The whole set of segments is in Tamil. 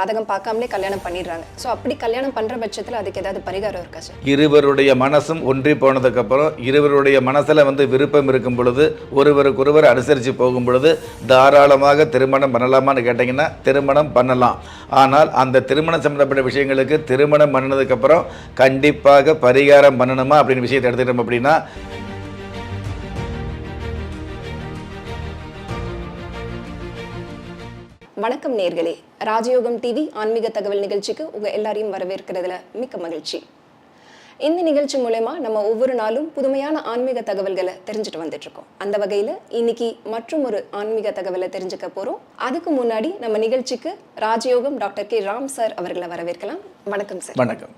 ஜாதகம் பார்க்காமலே கல்யாணம் பண்ணிடுறாங்க. ஸோ அப்படி கல்யாணம் பண்ற பட்சத்தில் அதுக்கு ஏதாவது பரிகாரம் இருக்கா சார் இருவருடைய மனசும் ஒன்றி போனதுக்கப்புறம் இருவருடைய மனசில் வந்து விருப்பம் இருக்கும் பொழுது ஒருவருக்கொருவர் அனுசரித்து போகும் பொழுது தாராளமாக திருமணம் பண்ணலாமான்னு கேட்டிங்கன்னா திருமணம் பண்ணலாம். ஆனால் அந்த திருமணம் சம்மந்தப்பட்ட விஷயங்களுக்கு திருமணம் பண்ணினதுக்கப்புறம் கண்டிப்பாக பரிகாரம் பண்ணணுமா அப்படின்னு விஷயத்தை எடுத்துக்கிட்டோம் அப்படின்னா வணக்கம் நேர்களே. ராஜயோகம் டிவி ஆன்மீக தகவல் நிகழ்ச்சிக்கு உங்க எல்லாரையும் வரவேற்கிறதுல மிக்க மகிழ்ச்சி. இந்த நிகழ்ச்சி மூலயமா நம்ம ஒவ்வொரு நாளும் புதுமையான ஆன்மீக தகவல்களை தெரிஞ்சுட்டு வந்துட்டு இருக்கோம் அந்த வகையில இன்னைக்கு மற்றும் ஒரு ஆன்மீக தகவலை தெரிஞ்சுக்க போறோம். அதுக்கு முன்னாடி நம்ம நிகழ்ச்சிக்கு ராஜயோகம் டாக்டர் கே. ராம் சார் அவர்களை வரவேற்கலாம். வணக்கம் சார். வணக்கம்.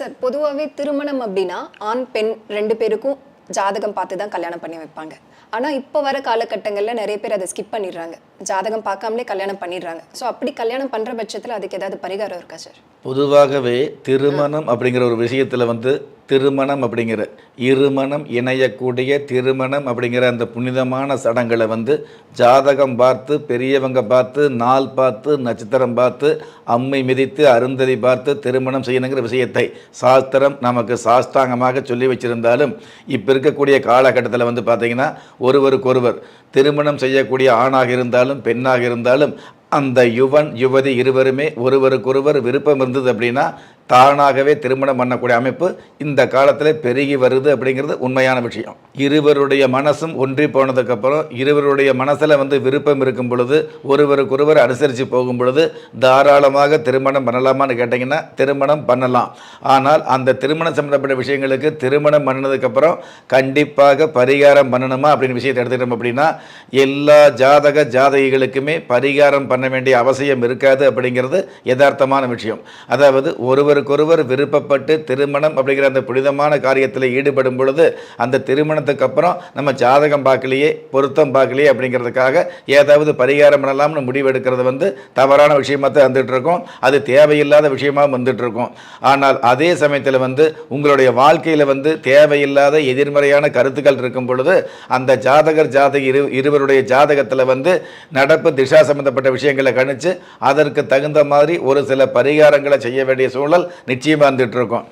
சார் பொதுவாகவே திருமணம் அப்படின்னா ஆண் பெண் ரெண்டு பேருக்கும் ஜாதகம் பார்த்து தான் கல்யாணம் பண்ணி வைப்பாங்க. ஆனால் இப்போ வர காலகட்டங்களில் நிறைய பேர் அதை ஸ்கிப் பண்ணிடுறாங்க. ஜாதகம் பார்க்காமலே கல்யாணம் பண்ணிடுறாங்க. ஸோ அப்படி கல்யாணம் பண்ணுற பட்சத்தில் அதுக்கு ஏதாவது பரிகாரம் இருக்கா சார் பொதுவாகவே திருமணம் அப்படிங்கிற ஒரு விஷயத்தில் வந்து திருமணம் அப்படிங்கிற இருமணம் இணையக்கூடிய திருமணம் அப்படிங்கிற அந்த புனிதமான சடங்களை வந்து ஜாதகம் பார்த்து பெரியவங்க பார்த்து நாள் பார்த்து நட்சத்திரம் பார்த்து அம்மை மிதித்து அருந்ததி பார்த்து திருமணம் செய்யணுங்கிற விஷயத்தை சாஸ்திரம் நமக்கு சாஸ்தாங்கமாக சொல்லி வச்சிருந்தாலும் இப்போ இருக்கக்கூடிய காலகட்டத்தில் வந்து பார்த்திங்கன்னா ஒருவருக்கொருவர் திருமணம் செய்யக்கூடிய ஆணாக இருந்தாலும் பெண்ணாக இருந்தாலும் அந்த யுவன் யுவதி இருவருமே ஒருவருக்கொருவர் விருப்பம் இருந்தது அப்படின்னா தானாகவே திருமணம் பண்ணக்கூடிய அமைப்பு இந்த காலத்தில் பெருகி வருது அப்படிங்கிறது உண்மையான விஷயம். இருவருடைய மனசும் ஒன்றி போனதுக்கப்புறம் இருவருடைய மனசில் வந்து விருப்பம் இருக்கும் பொழுது ஒருவருக்கொருவர் அனுசரித்து போகும் பொழுது தாராளமாக திருமணம் பண்ணலாமான்னு கேட்டிங்கன்னா திருமணம் பண்ணலாம். ஆனால் அந்த திருமணம் சம்மந்தப்பட்ட விஷயங்களுக்கு திருமணம் பண்ணினதுக்கப்புறம் கண்டிப்பாக பரிகாரம் பண்ணணுமா அப்படின்னு விஷயத்தை எடுத்துக்கிட்டோம் அப்படின்னா எல்லா ஜாதக ஜாதகிகளுக்குமே பரிகாரம் பண்ண வேண்டிய அவசியம் இருக்காது அப்படிங்கிறது யதார்த்தமான விஷயம். அதாவது ஒருவர் ஒருவருக்கொருவர் விருப்பப்பட்டு திருமணம் அப்படிங்கிற அந்த புனிதமான காரியத்தில் ஈடுபடும் பொழுது அந்த திருமணத்துக்கு அப்புறம் நம்ம ஜாதகம் பார்க்கலையே பொருத்தம் பார்க்கலையே அப்படிங்கிறதுக்காக ஏதாவது பரிகாரம் பண்ணலாம்னு முடிவெடுக்கிறது வந்து தவறான விஷயமாக தான் வந்துட்டுருக்கோம் அது தேவையில்லாத விஷயமாக வந்துட்டுருக்கோம் ஆனால் அதே சமயத்தில் வந்து உங்களுடைய வாழ்க்கையில் வந்து தேவையில்லாத எதிர்மறையான கருத்துக்கள் இருக்கும் பொழுது அந்த ஜாதகர் ஜாதகி இரு இருவருடைய ஜாதகத்தில் வந்து நடப்பு திசா சம்பந்தப்பட்ட விஷயங்களை கணித்து அதற்கு தகுந்த மாதிரி ஒரு சில பரிகாரங்களை செய்ய வேண்டிய சூழல் நிச்சயமாக இருந்துகிட்டு இருக்கும்.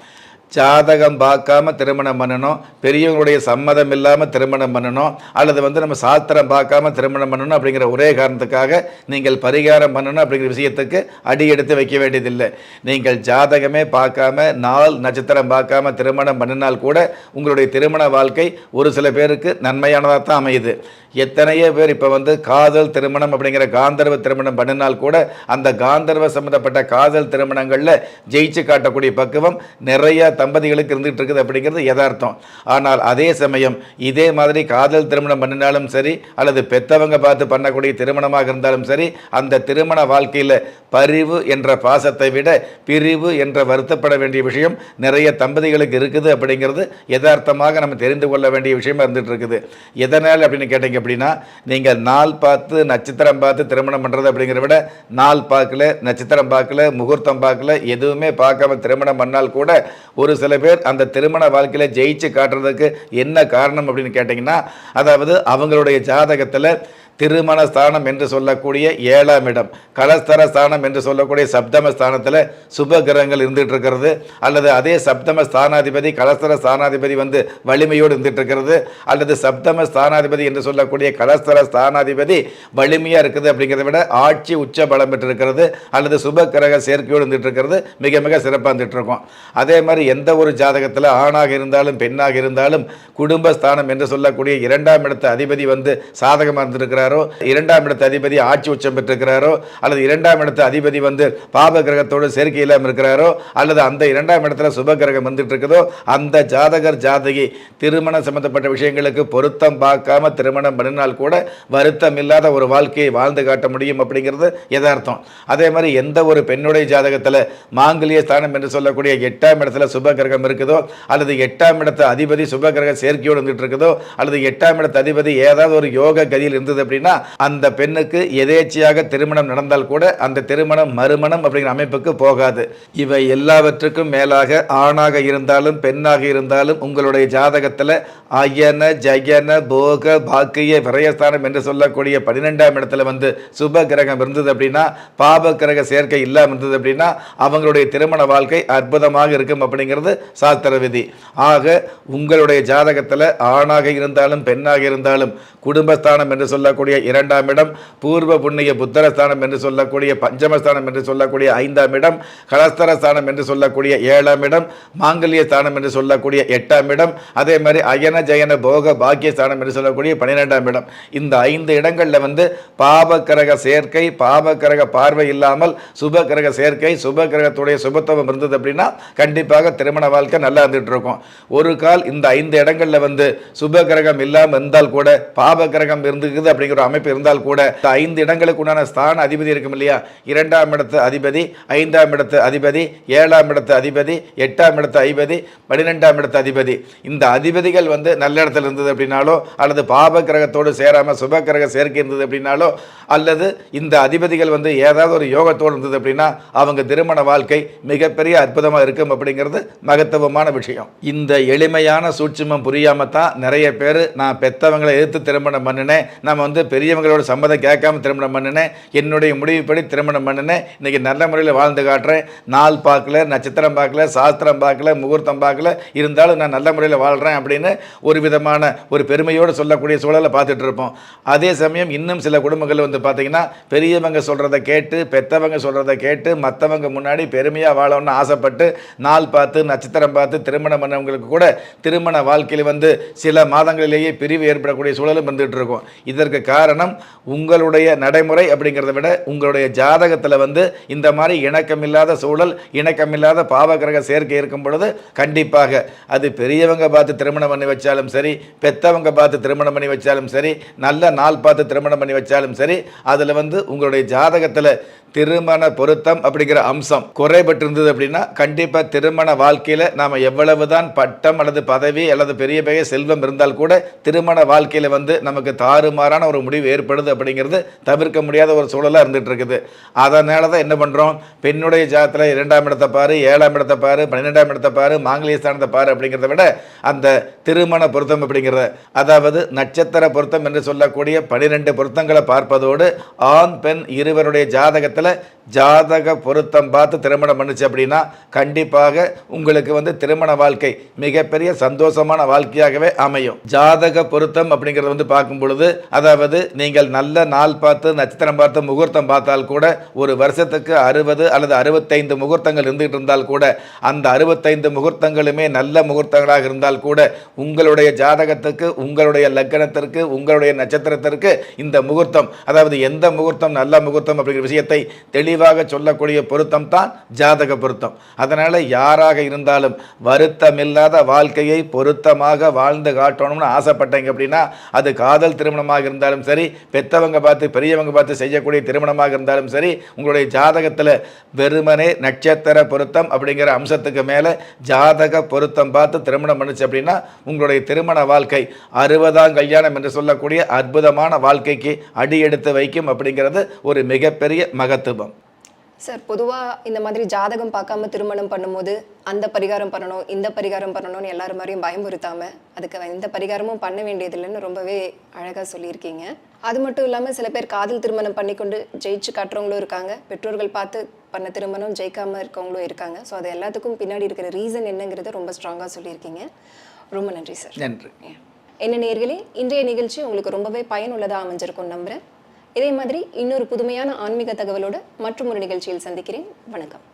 ஜாதகம் பார்க்காம திருமணம் பண்ணணும். பெரியவங்களுடைய சம்மதம் இல்லாமல் திருமணம் பண்ணணும். அல்லது வந்து நம்ம சாஸ்திரம் பார்க்காம திருமணம் பண்ணணும் அப்படிங்கிற ஒரே காரணத்துக்காக நீங்கள் பரிகாரம் பண்ணணும் அப்படிங்கிற விஷயத்துக்கு அடி எடுத்து வைக்க வேண்டியதில்லை. நீங்கள் ஜாதகமே பார்க்காம நாள் நட்சத்திரம் பார்க்காம திருமணம் பண்ணினால் கூட உங்களுடைய திருமண வாழ்க்கை ஒரு சில பேருக்கு நன்மையானதாக தான் அமையுது. எத்தனையோ பேர் இப்போ வந்து காதல் திருமணம் அப்படிங்கிற காந்தர்வ திருமணம் பண்ணினால் கூட அந்த காந்தர்வ சம்மந்தப்பட்ட காதல் திருமணங்களில் ஜெயிச்சு காட்டக்கூடிய பக்குவம் நிறைய தம்பதிகளுக்கு இருந்துகிட்டு இருக்குது அப்படிங்கிறது யதார்த்தம். ஆனால் அதே சமயம் இதே மாதிரி காதல் திருமணம் பண்ணினாலும் சரி அல்லது பெத்தவங்க பார்த்து பண்ணக்கூடிய திருமணமாக இருந்தாலும் சரி அந்த திருமண வாழ்க்கையில் பரிவு என்ற பாசத்தை விட பிரிவு என்ற வருத்தப்பட வேண்டிய விஷயம் நிறைய தம்பதிகளுக்கு இருக்குது அப்படிங்கிறது யதார்த்தமாக நம்ம தெரிந்து கொள்ள வேண்டிய விஷயமா இருந்துகிட்ருக்குது எதனால் அப்படின்னு கேட்டீங்க அப்படின்னா நீங்கள் நாள் பார்த்து நட்சத்திரம் பார்த்து திருமணம் பண்ணுறது அப்படிங்கிறத விட நாள் பார்க்கல நட்சத்திரம் பார்க்கல முகூர்த்தம் பார்க்கல எதுவுமே பார்க்காம திருமணம் பண்ணால் கூட ஒரு சில பேர் அந்த திருமண வாழ்க்கையில் ஜெயிச்சு காட்டுறதுக்கு என்ன காரணம் அப்படின்னு கேட்டிங்கன்னா அதாவது அவங்களுடைய ஜாதகத்தில் திருமண ஸ்தானம் என்று சொல்லக்கூடிய ஏழாம் இடம் கலஸ்தர ஸ்தானம் என்று சொல்லக்கூடிய சப்தம ஸ்தானத்தில் சுப கிரகங்கள் இருந்துகிட்டு இருக்கிறது அல்லது அதே சப்தம ஸ்தானாதிபதி கலஸ்தர ஸ்தானாதிபதி வந்து வலிமையோடு இருந்துகிட்டு இருக்கிறது அல்லது சப்தம ஸ்தானாதிபதி என்று சொல்லக்கூடிய கலஸ்தர ஸ்தானாதிபதி வலிமையாக இருக்குது அப்படிங்கிறத விட ஆட்சி உச்ச பலம் பெற்றிருக்கிறது. அல்லது சுப கிரக சேர்க்கையோடு இருந்துகிட்டு இருக்கிறது மிக மிக சிறப்பாக இருந்துட்டு இருக்கும் அதே மாதிரி எந்த ஒரு ஜாதகத்தில் ஆணாக இருந்தாலும் பெண்ணாக இருந்தாலும் குடும்பஸ்தானம் என்று சொல்லக்கூடிய இரண்டாம் இடத்து அதிபதி வந்து சாதகமாக இருந்திருக்கிறார். இரண்டாம் இடத்து அதிபதி ஆட்சி உச்சம் பெற்றிருக்கிறாரோ? அல்லது இரண்டாம் இடத்து அதிபதி வந்து பாப கிரகத்தோடு சேர்க்கை இல்லாமல் இருக்கிறாரோ? அல்லது அந்த இரண்டாம் இடத்துல சுப கிரகம் வந்துட்டு இருக்குதோ அந்த ஜாதகர் ஜாதகி திருமணம் சம்பந்தப்பட்ட விஷயங்களுக்கு பொருத்தம் பார்க்காம திருமணம் பண்ணினால் கூட வருத்தம் இல்லாத ஒரு வாழ்க்கையை வாழ்ந்து காட்ட முடியும் அப்படிங்கிறது யதார்த்தம். அதே மாதிரி எந்த ஒரு பெண்ணுடைய ஜாதகத்தில் மாங்கல்ய ஸ்தானம் என்று சொல்லக்கூடிய எட்டாம் இடத்துல சுப கிரகம் இருக்குதோ? அல்லது எட்டாம் இடத்து அதிபதி சுப கிரக சேர்க்கையோடு வந்துட்டு இருக்குதோ அல்லது எட்டாம் இடத்து அதிபதி ஏதாவது ஒரு யோக கதியில் இருந்தது அப்படின்னா அந்த பெண்ணுக்கு எதேச்சையாக திருமணம் நடந்தால் கூட அந்த திருமணம் மறுமணம் அப்படிங்கிற அமைப்புக்கு போகாது. இவை எல்லாவற்றுக்கும் மேலாக ஆணாக இருந்தாலும் பெண்ணாக இருந்தாலும் உங்களுடைய ஜாதகத்தில் அயன ஜயன போக பாக்கிய விரயஸ்தானம் என்று சொல்லக்கூடிய பன்னிரெண்டாம் இடத்துல வந்து சுப கிரகம் இருந்தது அப்படின்னா பாப கிரக சேர்க்கை இல்லாமல் இருந்தது அப்படின்னா அவங்களுடைய திருமண வாழ்க்கை அற்புதமாக இருக்கும் அப்படிங்கிறது சாஸ்திர விதி. ஆக உங்களுடைய ஜாதகத்தில் ஆணாக இருந்தாலும் பெண்ணாக இருந்தாலும் குடும்பஸ்தானம் என்று சொல்லக்கூடிய இரண்டாம் இடம் பூர்வ புண்ணிய புத்தரஸ்தானம் என்று சொல்லக்கூடிய பஞ்சமஸ்தானம் என்று சொல்லக்கூடிய ஐந்தாம் இடம் கலஸ்தரஸ்தானம் என்று சொல்லக்கூடிய ஏழாம் இடம் மாங்கல்ய ஸ்தானம் என்று சொல்லக்கூடிய எட்டாம் இடம் அதே மாதிரி அயன ஜயன போக பாக்கிய ஸ்தானம் என்று சொல்லக்கூடிய பன்னிரெண்டாம் இடம். இந்த ஐந்து இடங்களில் வந்து பாபக்கரக கிரக சேர்க்கை பாபக்கரக பார்வை இல்லாமல் சுப கிரக சேர்க்கை சுப கிரகத்துடைய சுபத்துவம் இருந்தது அப்படின்னா கண்டிப்பாக திருமண வாழ்க்கை நல்லா இருந்துட்டு இருக்கும். ஒரு கால் இந்த ஐந்து இடங்களில் வந்து சுப கிரகம் இல்லாமல் இருந்தால் கூட பாப கிரகம் இருந்துக்குது அப்படிங்கிற அப்படிங்கிற அமைப்பு இருந்தால் கூட ஐந்து இடங்களுக்கு உண்டான ஸ்தான அதிபதி இருக்கும் இல்லையா? இரண்டாம் இடத்து அதிபதி ஐந்தாம் இடத்து அதிபதி ஏழாம் இடத்து அதிபதி எட்டாம் இடத்து அதிபதி பன்னிரெண்டாம் இடத்து அதிபதி. இந்த அதிபதிகள் வந்து நல்ல இடத்துல இருந்தது அப்படின்னாலோ அல்லது பாப கிரகத்தோடு சேராமல் சுப கிரக சேர்க்கை இருந்தது அப்படின்னாலோ அல்லது இந்த அதிபதிகள் வந்து ஏதாவது ஒரு யோகத்தோடு இருந்தது அப்படின்னா அவங்க திருமண வாழ்க்கை மிகப்பெரிய அற்புதமாக இருக்கும் அப்படிங்கிறது மகத்துவமான விஷயம். இந்த எளிமையான சூட்சுமம் புரியாமல் தான் நிறைய பேர் நான் பெற்றவங்களை எதிர்த்து திருமணம் பண்ணினேன். நம்ம வந்து பெரியவங்களோட சம்மதம் கேட்காம திருமணம் பண்ணினேன். என்னுடைய முடிவுப்படி திருமணம் பண்ணினேன். இன்னைக்கு நல்ல முறையில் வாழ்ந்து காட்டுறேன். நாள் பார்க்கல நட்சத்திரம் பார்க்கல சாஸ்திரம் பார்க்கல முகூர்த்தம் பார்க்கல. இருந்தாலும் நான் நல்ல முறையில் வாழ்கிறேன் அப்படின்னு ஒரு விதமான ஒரு பெருமையோடு சொல்லக்கூடிய சூழலை பார்த்துட்டு இருப்போம். அதே சமயம் இன்னும் சில குடும்பங்கள் வந்து பார்த்தீங்கன்னா பெரியவங்க சொல்கிறத கேட்டு பெத்தவங்க சொல்கிறத கேட்டு மற்றவங்க முன்னாடி பெருமையாக வாழணும்னு ஆசைப்பட்டு நாள் பார்த்து நட்சத்திரம் பார்த்து திருமணம் பண்ணவங்களுக்கு கூட திருமண வாழ்க்கையில் வந்து சில மாதங்களிலேயே பிரிவு ஏற்படக்கூடிய சூழலும் வந்துட்டு இருக்கும். இதற்கு காரணம் உங்களுடைய நடைமுறை அப்படிங்கிறத விட உங்களுடைய ஜாதகத்தில் வந்து இந்த மாதிரி இணக்கமில்லாத சூழல் இணக்கமில்லாத பாவகிரக சேர்க்கை இருக்கும் பொழுது கண்டிப்பாக அது பெரியவங்க பார்த்து திருமணம் பண்ணி வச்சாலும் சரி பெத்தவங்க பார்த்து திருமணம் பண்ணி வச்சாலும் சரி நல்ல நாள் பார்த்து திருமணம் பண்ணி வச்சாலும் சரி அதில் வந்து உங்களுடைய ஜாதகத்தில் திருமண பொருத்தம் அப்படிங்கிற அம்சம் குறைபட்டிருந்தது அப்படின்னா கண்டிப்பாக திருமண வாழ்க்கையில் நாம் எவ்வளவு தான் பட்டம் அல்லது பதவி அல்லது பெரிய பெரிய செல்வம் இருந்தால் கூட திருமண வாழ்க்கையில் வந்து நமக்கு தாறுமாறான ஒரு முடிவு ஏற்படுது அப்படிங்கிறது தவிர்க்க முடியாத ஒரு சூழலாக இருந்துட்டு இருக்குது. அதனால தான் என்ன பண்ணுறோம் பெண்ணுடைய ஜாதத்தில் இரண்டாம் இடத்தை பாரு ஏழாம் இடத்தை பாரு பன்னிரெண்டாம் இடத்தை பாரு மாங்கலிய ஸ்தானத்தை பாரு அப்படிங்கிறத விட அந்த திருமண பொருத்தம் அப்படிங்கிறத அதாவது நட்சத்திர பொருத்தம் என்று சொல்லக்கூடிய பனிரெண்டு பொருத்தங்களை பார்ப்பதோடு ஆண் பெண் இருவருடைய ஜாதகத்தில் ஜாதக பொருத்தம் பார்த்து திருமணம் பண்ணுச்சு அப்படின்னா கண்டிப்பாக உங்களுக்கு வந்து திருமண வாழ்க்கை மிகப்பெரிய சந்தோஷமான வாழ்க்கையாகவே அமையும். ஜாதக பொருத்தம் அப்படிங்கிறத வந்து பார்க்கும் பொழுது அதாவது நீங்கள் நல்ல நாள் பார்த்து நட்சத்திரம் பார்த்து முகூர்த்தம் பார்த்தால் கூட ஒரு வருஷத்துக்கு அறுபது அல்லது அறுபத்தைந்து முகூர்த்தங்கள் இருந்துகிட்டு இருந்தால் கூட அந்த அறுபத்தைந்து முகூர்த்தங்களுமே நல்ல முகூர்த்தங்களாக இருந்தால் கூட உங்களுடைய ஜாதகத்துக்கு உங்களுடைய லக்கணத்திற்கு உங்களுடைய நட்சத்திரத்திற்கு இந்த முகூர்த்தம் அதாவது எந்த முகூர்த்தம் நல்ல முகூர்த்தம் அப்படிங்கிற விஷயத்தை தெளிவாக சொல்லக்கூடிய பொருத்தம் தான் ஜாதக பொருத்தம். அதனால் யாராக இருந்தாலும் வருத்தமில்லாத வாழ்க்கையை பொருத்தமாக வாழ்ந்து காட்டணும்னு ஆசைப்பட்டீங்க அப்படின்னா அது காதல் திருமணமாக இருந்தாலும் சரி பெத்தவங்க பார்த்து பெரியவங்க பார்த்து செய்யக்கூடிய திருமணமாக இருந்தாலும் சரி உங்களுடைய ஜாதகத்தில் வெறுமனே நட்சத்திர பொருத்தம் அப்படிங்கிற அம்சத்துக்கு மேலே ஜாதக பொருத்தம் பார்த்து திருமணம் பண்ணுச்சு அப்படின்னா உங்களுடைய திருமண வாழ்க்கை அறுபதாம் கல்யாணம் என்று சொல்லக்கூடிய அற்புதமான வாழ்க்கைக்கு அடி எடுத்து வைக்கும் அப்படிங்கிறது ஒரு மிகப்பெரிய மகத்துவம் சார் பொதுவாக இந்த மாதிரி ஜாதகம் பார்க்காம திருமணம் பண்ணும்போது அந்த பரிகாரம் பண்ணணும் இந்த பரிகாரம் பண்ணணும்னு எல்லாரும் மாதிரியும் பயமுறுத்தாம அதுக்கு எந்த பரிகாரமும் பண்ண வேண்டியதில்லைன்னு ரொம்பவே அழகாக சொல்லியிருக்கீங்க. அது மட்டும் இல்லாமல் சில பேர் காதல் திருமணம் பண்ணிக்கொண்டு ஜெயிச்சு காட்டுறவங்களும் இருக்காங்க. பெற்றோர்கள் பார்த்து பண்ண திருமணம் ஜெயிக்காம இருக்கவங்களும் இருக்காங்க. ஸோ அது எல்லாத்துக்கும் பின்னாடி இருக்கிற ரீசன் என்னங்கிறத ரொம்ப ஸ்ட்ராங்காக சொல்லியிருக்கீங்க. ரொம்ப நன்றி சார். நன்றி. என்ன நேர்களே இன்றைய நிகழ்ச்சி உங்களுக்கு ரொம்பவே பயனுள்ளதாக அமைஞ்சிருக்கும் நம்புறேன். இதே மாதிரி இன்னொரு புதுமையான ஆன்மீக தகவலோட மற்றும் ஒரு நிகழ்ச்சியில் சந்திக்கிறேன். வணக்கம்.